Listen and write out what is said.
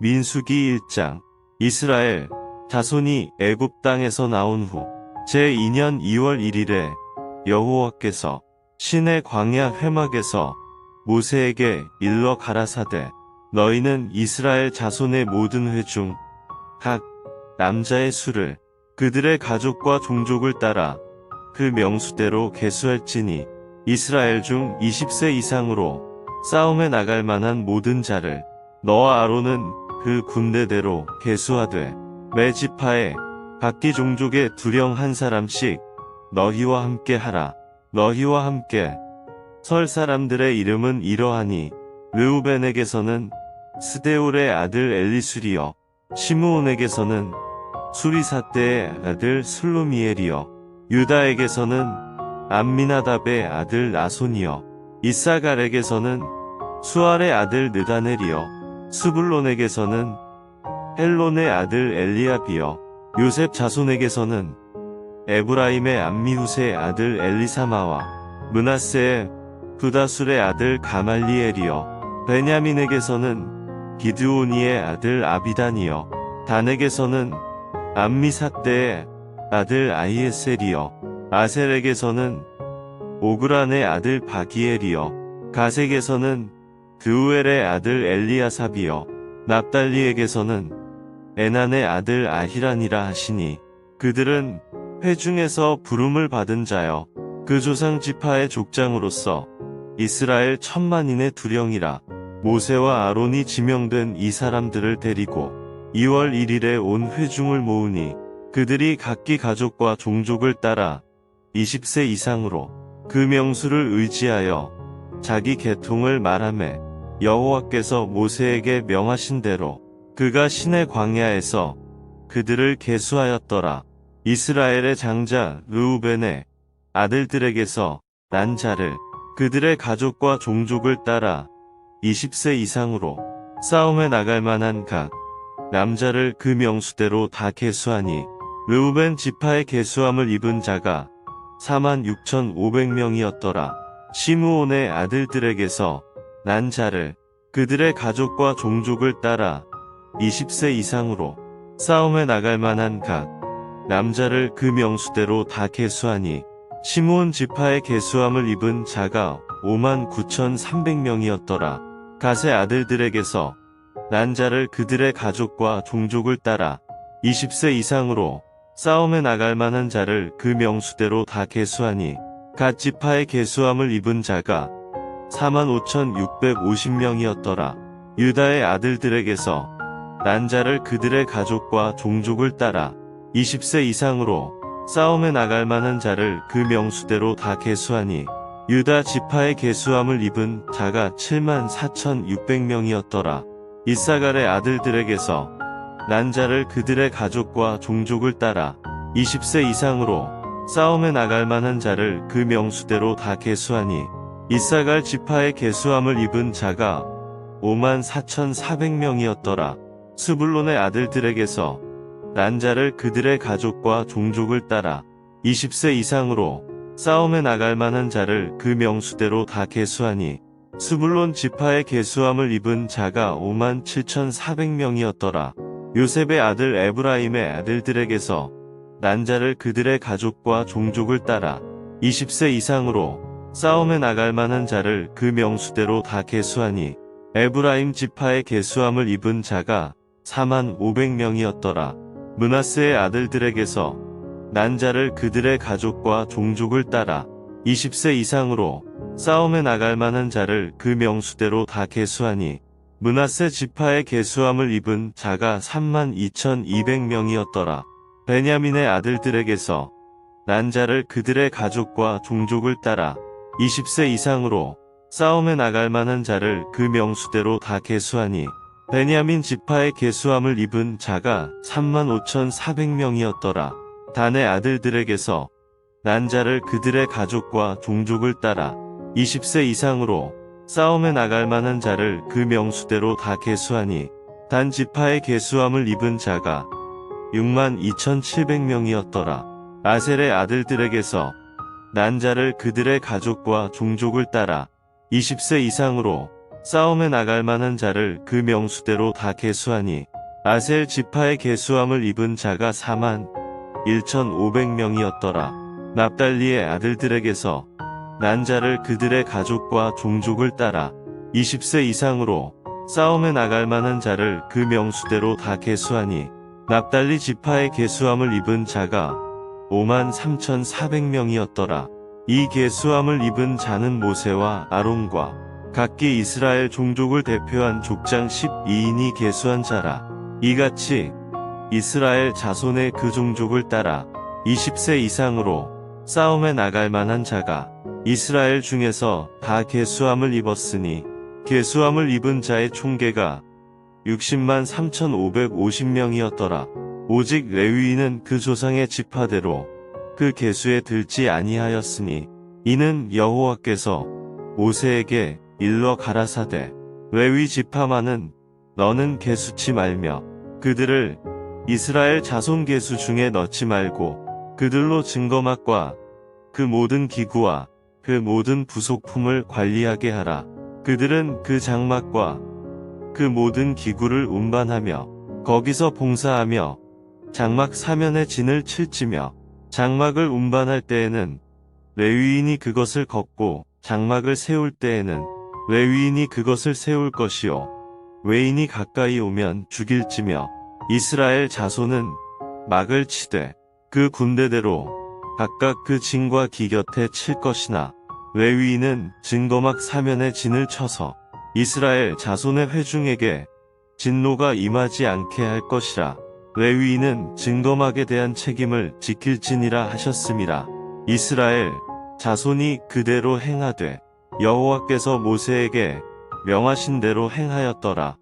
민수기 1장 이스라엘 자손이 애굽 땅에서 나온 후 제2년 2월 1일에 여호와께서 신의 광야 회막에서 모세에게 일러 가라사대 너희는 이스라엘 자손의 모든 회중 각 남자의 수를 그들의 가족과 종족을 따라 그 명수대로 계수할지니 이스라엘 중 20세 이상으로 싸움에 나갈 만한 모든 자를 너와 아론은 그 군대대로 계수하되 매 지파에 각기 종족의 두령 한 사람씩 너희와 함께 하라. 너희와 함께 설 사람들의 이름은 이러하니 르우벤에게서는 스데올의 아들 엘리술이요. 시므온에게서는 수리사떼의 아들 슬루미엘이요. 유다에게서는 암미나답의 아들 나손이요. 이사갈에게서는 수알의 아들 느다넬이요 스불론에게서는 헬론의 아들 엘리압이요 요셉 자손에게서는 에브라임의 암미후스의 아들 엘리사마와 문하세의 부다술의 아들 가말리엘이요 베냐민에게서는 기드오니의 아들 아비단이요 단에게서는 암미사떼의 아들 아이에셀이요 아셀에게서는 오그란의 아들 바기엘이요 가색에서는 드우엘의 아들 엘리아삽이요 납달리에게서는 에난의 아들 아히란이라 하시니 그들은 회중에서 부름을 받은 자여 그 조상 지파의 족장으로서 이스라엘 천만인의 두령이라 모세와 아론이 지명된 이 사람들을 데리고 2월 1일에 온 회중을 모으니 그들이 각기 가족과 종족을 따라 20세 이상으로 그 명수를 의지하여 자기 계통을 말하매 여호와께서 모세에게 명하신 대로 그가 신의 광야에서 그들을 계수하였더라. 이스라엘의 장자 르우벤의 아들들에게서 난 자를 그들의 가족과 종족을 따라 20세 이상으로 싸움에 나갈 만한 각 남자를 그 명수대로 다 계수하니 르우벤 지파의 계수함을 입은 자가 46,500명이었더라. 시므온의 아들들에게서 난 자를 그들의 가족과 종족을 따라 20세 이상으로 싸움에 나갈 만한 각 남자를 그 명수대로 다 계수하니 시므온 지파의 계수함을 입은 자가 5만 9,300명이었더라. 가세 아들들에게서 난 자를 그들의 가족과 종족을 따라 20세 이상으로 싸움에 나갈 만한 자를 그 명수대로 다 계수하니 갓 지파의 계수함을 입은 자가 45,650명이었더라. 유다의 아들들에게서 난 자를 그들의 가족과 종족을 따라 20세 이상으로 싸움에 나갈 만한 자를 그 명수대로 다 계수하니 유다 지파의 계수함을 입은 자가 7만 4,600명이었더라. 이사갈의 아들들에게서 난 자를 그들의 가족과 종족을 따라 20세 이상으로 싸움에 나갈 만한 자를 그 명수대로 다 계수하니 이사갈 지파의 계수함을 입은 자가 5만 4,400명이었더라. 스불론의 아들들에게서 난 자를 그들의 가족과 종족을 따라 20세 이상으로 싸움에 나갈 만한 자를 그 명수대로 다 계수하니 스불론 지파의 계수함을 입은 자가 5만 7,400명이었더라. 요셉의 아들 에브라임의 아들들에게서 난 자를 그들의 가족과 종족을 따라 20세 이상으로 싸움에 나갈 만한 자를 그 명수대로 다 계수하니 에브라임 지파의 계수함을 입은 자가 4만 500명이었더라. 문하스의 아들들에게서 난 자를 그들의 가족과 종족을 따라 20세 이상으로 싸움에 나갈 만한 자를 그 명수대로 다 계수하니 문하세 지파의 계수함을 입은 자가 3만 2,200명이었더라. 베냐민의 아들들에게서 난 자를 그들의 가족과 종족을 따라 20세 이상으로 싸움에 나갈 만한 자를 그 명수대로 다 계수하니 베냐민 지파의 계수함을 입은 자가 3만 5,400명이었더라. 단의 아들들에게서 난 자를 그들의 가족과 종족을 따라 20세 이상으로 싸움에 나갈 만한 자를 그 명수대로 다 계수하니 단 지파의 계수함을 입은 자가 6만 2,700명이었더라. 아셀의 아들들에게서 난 자를 그들의 가족과 종족을 따라 20세 이상으로 싸움에 나갈 만한 자를 그 명수대로 다 계수하니 아셀 지파의 계수함을 입은 자가 4만 1,500명이었더라. 납달리의 아들들에게서 난 자를 그들의 가족과 종족을 따라 20세 이상으로 싸움에 나갈 만한 자를 그 명수대로 다 계수하니 납달리 지파의 계수함을 입은 자가 5만 3,400명이었더라. 이 계수함을 입은 자는 모세와 아론과 각기 이스라엘 종족을 대표한 족장 12인이 계수한 자라. 이같이 이스라엘 자손의 그 종족을 따라 20세 이상으로 싸움에 나갈 만한 자가 이스라엘 중에서 다 계수함을 입었으니 계수함을 입은 자의 총계가 60만 3,550명이었더라. 오직 레위인은 그 조상의 지파대로 그 계수에 들지 아니하였으니 이는 여호와께서 모세에게 일러 가라사대 레위 지파만은 너는 계수치 말며 그들을 이스라엘 자손 계수 중에 넣지 말고 그들로 증거막과 그 모든 기구와 그 모든 부속품을 관리하게 하라. 그들은 그 장막과 그 모든 기구를 운반하며 거기서 봉사하며 장막 사면에 진을 칠지며 장막을 운반할 때에는 레위인이 그것을 걷고 장막을 세울 때에는 레위인이 그것을 세울 것이요. 외인이 가까이 오면 죽일지며 이스라엘 자손은 막을 치되 그 군대대로 각각 그 진과 기 곁에 칠 것이나 레위인은 증거막 사면에 진을 쳐서 이스라엘 자손의 회중에게 진노가 임하지 않게 할 것이라 레위인은 증거막에 대한 책임을 지킬지니라 하셨음이라 이스라엘 자손이 그대로 행하되 여호와께서 모세에게 명하신 대로 행하였더라